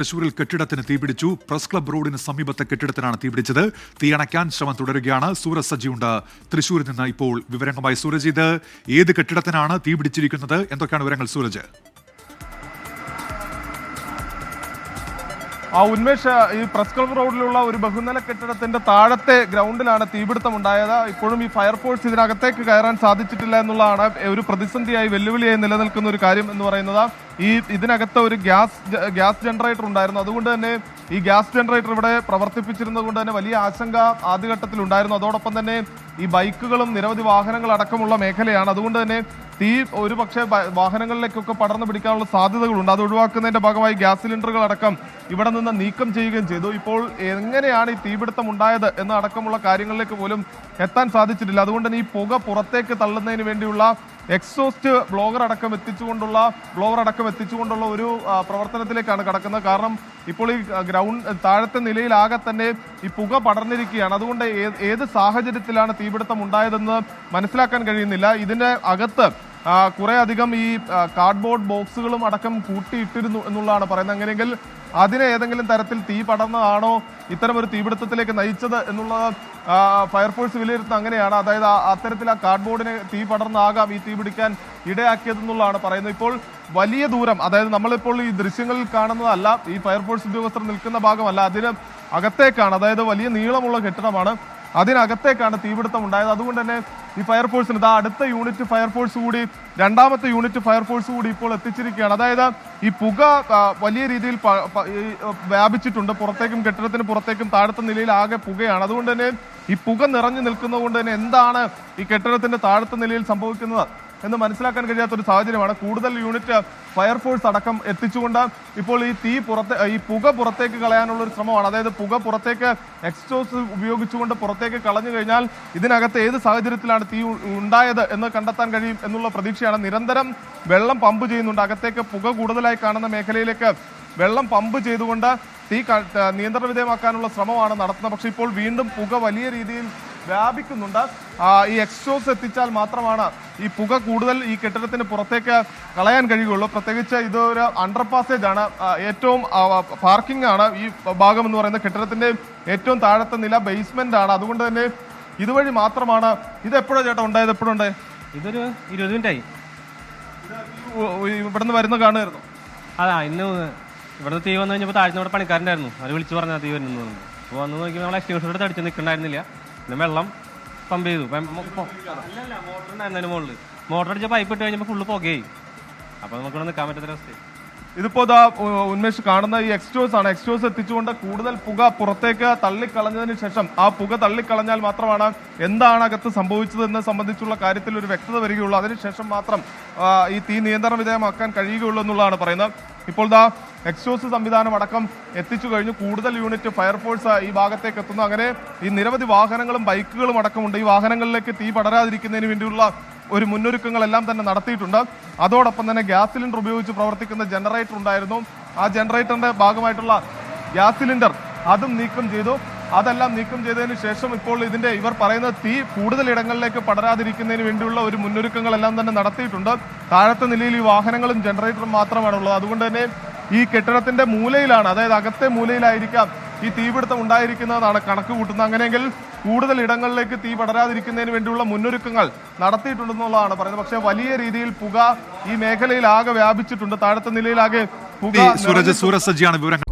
തൃശൂരിൽ കെട്ടിടത്തിന് തീപിടിച്ചു പ്രസ് ക്ലബ് റോഡിന് സമീപത്തെ കെട്ടിടത്തിനാണ് തീപിടിച്ചത് തീയണയ്ക്കാൻ ശ്രമം തുടരുകയാണ് സൂരജ് സജിയുണ്ട്. തൃശൂരിൽ നിന്ന് ഇപ്പോൾ വിവരങ്ങളുമായി സൂരജ് ഇത്. ഏത് കെട്ടിടത്തിനാണ് തീപിടിച്ചിരിക്കുന്നത് എന്തൊക്കെയാണ് വിവരങ്ങൾ സൂരജ്? ആ ഉന്മേഷ് ഈ പ്രസ് ക്ലബ് റോഡിലുള്ള ഒരു ബഹുനില കെട്ടിടത്തിന്റെ താഴത്തെ ഗ്രൗണ്ടിലാണ് തീപിടുത്തം ഉണ്ടായത് ഇപ്പോഴും ഈ ഫയർഫോഴ്സ് ഇതിനകത്തേക്ക് കയറാൻ സാധിച്ചിട്ടില്ല എന്നുള്ളതാണ് ഒരു പ്രതിസന്ധിയായി വെല്ലുവിളിയായി നിലനിൽക്കുന്ന ഒരു കാര്യം എന്ന് പറയുന്നത്. ഈ ഇതിനകത്ത് ഒരു ഗ്യാസ് ഗ്യാസ് ജനറേറ്റർ ഉണ്ടായിരുന്നു. അതുകൊണ്ട് തന്നെ ഈ ഗ്യാസ് ജനറേറ്റർ ഇവിടെ പ്രവർത്തിപ്പിച്ചിരുന്നത് കൊണ്ട് തന്നെ വലിയ ആശങ്ക ആദ്യഘട്ടത്തിൽ ഉണ്ടായിരുന്നു അതോടൊപ്പം തന്നെ ഈ ബൈക്കുകളും നിരവധി വാഹനങ്ങൾ അടക്കമുള്ള മേഖലയാണ്. അതുകൊണ്ട് തന്നെ തീ ഒരു പക്ഷേ വാഹനങ്ങളിലേക്കൊക്കെ പടർന്നു പിടിക്കാനുള്ള സാധ്യതകളുണ്ട്. അത് ഒഴിവാക്കുന്നതിന്റെ ഭാഗമായി ഗ്യാസ് സിലിണ്ടറുകൾ അടക്കം ഇവിടെ നിന്ന് നീക്കം ചെയ്യുകയും ചെയ്തു. ഇപ്പോൾ എങ്ങനെയാണ് ഈ തീപിടുത്തം ഉണ്ടായത് എന്ന അടക്കമുള്ള കാര്യങ്ങളിലേക്ക് പോലും എത്താൻ സാധിച്ചിട്ടില്ല. അതുകൊണ്ട് ഈ പുക പുറത്തേക്ക് തള്ളുന്നതിന് വേണ്ടിയുള്ള എക്സോസ്റ്റ് ബ്ലോഗർ അടക്കം എത്തിച്ചുകൊണ്ടുള്ള ബ്ലോവർ അടക്കം എത്തിച്ചുകൊണ്ടുള്ള ഒരു പ്രവർത്തനത്തിലേക്കാണ് കടക്കുന്നത്. കാരണം ഇപ്പോൾ ഈ ഗ്രൗണ്ട് താഴത്തെ നിലയിലാകെ തന്നെ ഈ പുക പടർന്നിരിക്കുകയാണ്. അതുകൊണ്ട് ഏത് സാഹചര്യത്തിലാണ് തീപിടുത്തം ഉണ്ടായതെന്ന് മനസ്സിലാക്കാൻ കഴിയുന്നില്ല. ഇതിന്റെ അകത്ത് കുറെ അധികം ഈ കാർഡ്ബോർഡ് ബോക്സുകളും അടക്കം കൂട്ടിയിട്ടിരുന്നു എന്നുള്ളതാണ് പറയുന്നത്. അങ്ങനെയെങ്കിൽ അതിനെ ഏതെങ്കിലും തരത്തിൽ തീ പടർന്നതാണോ? ഇത്തരം ഒരു തീപിടുത്തത്തിലേക്ക് നയിച്ചത് എന്നുള്ളത് ഫയർഫോഴ്സ് വിലയിരുത്തുന്നത് അങ്ങനെയാണ്. അതായത് അത്തരത്തിൽ ആ കാർഡ്ബോർഡിന് തീ പടർന്നാകാം ഈ തീ പിടിക്കാൻ ഇടയാക്കിയതെന്നുള്ളതാണ് പറയുന്നത്. ഇപ്പോൾ വലിയ ദൂരം അതായത് നമ്മളിപ്പോൾ ഈ ദൃശ്യങ്ങളിൽ കാണുന്നതല്ല ഈ ഫയർഫോഴ്സ് ഉദ്യോഗസ്ഥർ നിൽക്കുന്ന ഭാഗമല്ല അതിന് അകത്തേക്കാണ്. അതായത് വലിയ നീളമുള്ള കെട്ടിടമാണ്. അതിനകത്തേക്കാണ് തീപിടുത്തം ഉണ്ടായത്. അതുകൊണ്ട് തന്നെ ഈ ഫയർഫോഴ്സിന് ഇതാ അടുത്ത യൂണിറ്റ് ഫയർഫോഴ്സ് കൂടി രണ്ടാമത്തെ യൂണിറ്റ് ഫയർഫോഴ്സ് കൂടി ഇപ്പോൾ എത്തിച്ചിരിക്കുകയാണ്. അതായത് ഈ പുക വലിയ രീതിയിൽ വ്യാപിച്ചിട്ടുണ്ട്. പുറത്തേക്കും കെട്ടിടത്തിന് പുറത്തേക്കും താഴത്തെ നിലയിൽ ആകെ പുകയാണ്. അതുകൊണ്ട് തന്നെ ഈ പുക നിറഞ്ഞു നിൽക്കുന്നത് കൊണ്ട് തന്നെ എന്താണ് ഈ കെട്ടിടത്തിന്റെ താഴത്തെ നിലയിൽ സംഭവിക്കുന്നത്? എന്ന് മനസ്സിലാക്കാൻ കഴിയാത്ത ഒരു സാഹചര്യമാണ്. കൂടുതൽ യൂണിറ്റ് ഫയർഫോഴ്സ് അടക്കം എത്തിച്ചുകൊണ്ട് ഇപ്പോൾ ഈ തീ പുറത്തെ ഈ പുക പുറത്തേക്ക് കളയാനുള്ള ഒരു ശ്രമമാണ്. അതായത് പുക പുറത്തേക്ക് എക്സ്റ്റോസ് ഉപയോഗിച്ചുകൊണ്ട് പുറത്തേക്ക് കളഞ്ഞു കഴിഞ്ഞാൽ ഇതിനകത്ത് ഏത് സാഹചര്യത്തിലാണ് തീ ഉണ്ടായത് എന്ന് കണ്ടെത്താൻ കഴിയും എന്നുള്ള പ്രതീക്ഷയാണ്. നിരന്തരം വെള്ളം പമ്പ് ചെയ്യുന്നുണ്ട്. അകത്തേക്ക് പുക കൂടുതലായി കാണുന്ന മേഖലയിലേക്ക് വെള്ളം പമ്പ് ചെയ്തുകൊണ്ട് തീ നിയന്ത്രണ വിധേയമാക്കാനുള്ള ശ്രമമാണ് നടത്തുന്നത്. പക്ഷേ ഇപ്പോൾ വീണ്ടും പുക വലിയ രീതിയിൽ വ്യാപിക്കുന്നുണ്ട് ഈ എക്സോസ് എത്തിച്ചാൽ മാത്രമാണ് ഈ പുക കൂടുതൽ ഈ കെട്ടിടത്തിന് പുറത്തേക്ക് കളയാൻ കഴിയുള്ളൂ പ്രത്യേകിച്ച് ഇത് ഒരു അണ്ടർ പാസേജ് ആണ് ഏറ്റവും പാർക്കിംഗ് ആണ് ഈ ഭാഗം എന്ന് പറയുന്നത് കെട്ടിടത്തിന്റെ ഏറ്റവും താഴത്തെ നില ബേസ്മെന്റ് ആണ്. അതുകൊണ്ട് തന്നെ ഇതുവഴി മാത്രമാണ് ഇത് എപ്പോഴാണ് ചേട്ടാ ഉണ്ടായത്? എപ്പോഴുണ്ടായി ഇതൊരു ഇരുപത് മിനിറ്റ് ആയി. ഇവിടുന്ന് വരുന്ന കാണുമായിരുന്നു. അതാ ഇന്ന് ഇവിടുന്ന് തീ വന്നു കഴിഞ്ഞപ്പോൾ താഴ്ന്ന ഇവിടെ പണിക്കാരുണ്ടായിരുന്നു. അവർ വിളിച്ചു പറഞ്ഞാൽ തീ വരുന്നു അപ്പോൾ വന്ന് നോക്കി നമ്മൾ എക്സ്റ്റിങ്ഷൻ എടുത്ത് അടിച്ച് നിൽക്കണ്ടായിരുന്നില്ല പിന്നെ വെള്ളം പമ്പ് ചെയ്തു. അല്ലല്ല മോട്ടർ മുകളിൽ മോട്ടർ അടിച്ച പൈപ്പ് ഇട്ട് കഴിഞ്ഞപ്പോൾ ഫുള്ള് പുകയായി. അപ്പോൾ നമുക്ക് നിൽക്കാൻ പറ്റാത്ത അവസ്ഥയായി. ഇതിപ്പോ ഇതാ ഉന്മേഷ് കാണുന്ന ഈ എക്സ്റ്റോസ് ആണ്. എക്സ്റ്റോസ് എത്തിച്ചുകൊണ്ട് കൂടുതൽ പുക പുറത്തേക്ക് തള്ളിക്കളഞ്ഞതിന് ശേഷം ആ പുക തള്ളിക്കളഞ്ഞാൽ മാത്രമാണ് എന്താണ് അകത്ത് സംഭവിച്ചത് എന്ന് സംബന്ധിച്ചുള്ള കാര്യത്തിൽ ഒരു വ്യക്തത വരികയുള്ളൂ. അതിനുശേഷം മാത്രം ഈ തീ നിയന്ത്രണ വിധേയമാക്കാൻ കഴിയുകയുള്ളൂ എന്നുള്ളതാണ് പറയുന്നത്. ഇപ്പോൾ ദാ എക്സ്റ്റോസ് സംവിധാനം അടക്കം എത്തിച്ചു കഴിഞ്ഞു. കൂടുതൽ യൂണിറ്റ് ഫയർഫോഴ്സ് ഈ ഭാഗത്തേക്ക് എത്തുന്നു. അങ്ങനെ ഈ നിരവധി വാഹനങ്ങളും ബൈക്കുകളും അടക്കമുണ്ട്. ഈ വാഹനങ്ങളിലേക്ക് തീ പടരാതിരിക്കുന്നതിന് വേണ്ടിയുള്ള ഒരു മുന്നൊരുക്കങ്ങളെല്ലാം തന്നെ നടത്തിയിട്ടുണ്ട്. അതോടൊപ്പം തന്നെ ഗ്യാസ് സിലിണ്ടർ ഉപയോഗിച്ച് പ്രവർത്തിക്കുന്ന ജനറേറ്റർ ഉണ്ടായിരുന്നു. ആ ജനറേറ്ററിന്റെ ഭാഗമായിട്ടുള്ള ഗ്യാസ് സിലിണ്ടർ അതും നീക്കം ചെയ്തു. അതെല്ലാം നീക്കം ചെയ്തതിന് ശേഷം ഇപ്പോൾ ഇതിന്റെ ഇവർ പറയുന്ന തീ കൂടുതൽ ഇടങ്ങളിലേക്ക് പടരാതിരിക്കുന്നതിന് വേണ്ടിയുള്ള ഒരു മുന്നൊരുക്കങ്ങളെല്ലാം തന്നെ നടത്തിയിട്ടുണ്ട്. താഴത്തെ നിലയിൽ ഈ വാഹനങ്ങളും ജനറേറ്ററും മാത്രമാണുള്ളത്. അതുകൊണ്ട് തന്നെ ഈ കെട്ടിടത്തിന്റെ മൂലയിലാണ് അതായത് അകത്തെ മൂലയിലായിരിക്കാം ഈ തീപിടുത്തം ഉണ്ടായിരിക്കുന്നതാണ് കണക്ക് കൂട്ടുന്നത്. അങ്ങനെയെങ്കിൽ കൂടുതൽ ഇടങ്ങളിലേക്ക് തീ പടരാതിരിക്കുന്നതിന് വേണ്ടിയുള്ള മുന്നൊരുക്കങ്ങൾ നടത്തിയിട്ടുണ്ടെന്നുള്ളതാണ് പറയുന്നത്. പക്ഷേ വലിയ രീതിയിൽ പുക ഈ മേഖലയിൽ ആകെ വ്യാപിച്ചിട്ടുണ്ട്. താഴത്തെ നിലയിലാകെ പുക സൂരജ്. സൂരജ് സജ്ജിയാണ് വിവരങ്ങൾ.